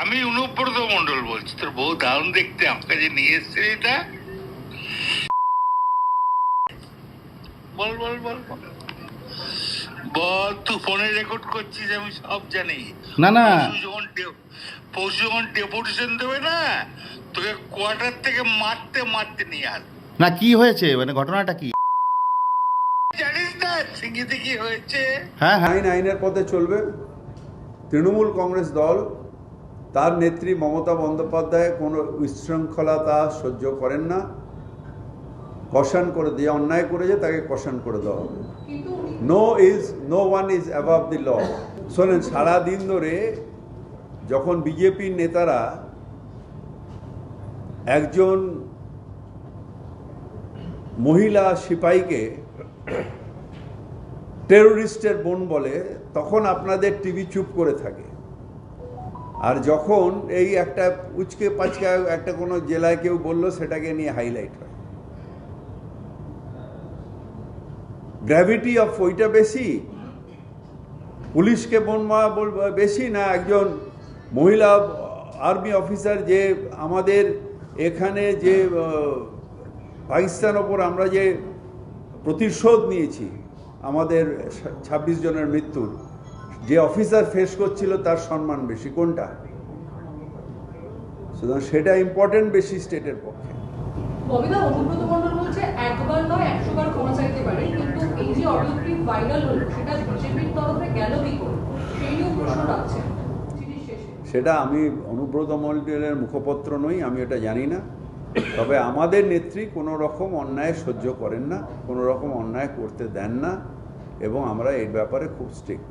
আমি অনুব্রত মন্ডল বলছি তোর বউ দারুণ দেখতে আমার যে নিয়ে এসছে এটা। বল বল বল বল। বল তুই ফোনে রেকর্ড করছিস আমি সব জানি। না না। যখন পরশু যখন ডেপুটেশন দেবে না তোকে কোয়ার্টার থেকে মারতে মারতে নিয়ে আস। না কি হয়েছে? মানে ঘটনাটা কি? জানিস না সিঙ্গিতে কি হয়েছে। হ্যাঁ হ্যাঁ। আইন আইনের পথে চলবে। তৃণমূল কংগ্রেস দল তার নেত্রী মমতা বন্দ্যোপাধ্যায় কোনো উচ্ছৃঙ্খলতা সহ্য করেন না। কষান করে দিয়ে, অন্যায় করেছে, তাকে কষান করে দেওয়া হবে। No is no one is above the law শোনেন, সারাদিন ধরে যখন বিজেপির নেতারা একজন মহিলা সিপাহীকে টেরোরিস্টের বোন বলে, তখন আপনাদের টিভি চুপ করে থাকে। আর যখন এই একটা উচকে পাচকা একটা কোনো জেলায় কেউ বলল, সেটাকে নিয়ে হাইলাইট হয়। গ্র্যাভিটি অফ ওইটা বেশি? পুলিশকে বোন মারা বেশি না একজন মহিলা আর্মি অফিসার যে আমাদের এখানে যে পাকিস্তান ওপর আমরা যে প্রতিশোধ নিয়েছি, আমাদের ছাব্বিশ জনের মৃত্যুর যে অফিসার ফেস করছিল তার সম্মান বেশি। কোনটা? সুতরাং সেটা ইম্পর্টেন্ট বেশি স্টেটের পক্ষে। ববিদা অনুব্রত মন্ডল বলছে একবার নয় একশো বার ক্ষমা চাইতে পারে কিন্তু এই যে অডিও ক্লিপ ভাইরাল হলো সেটা বিজেপির তরফে গেল কি করে? সেই নিয়েও প্রশ্ন রাখছে সেটা আমি অনুব্রত মন্ডলের মুখপত্র নই আমি এটা জানি না। তবে আমাদের নেত্রী কোনো রকম অন্যায় সহ্য করেন না কোনো রকম অন্যায় করতে দেন না এবং আমরা এর ব্যাপারে খুব স্ট্রিক্ট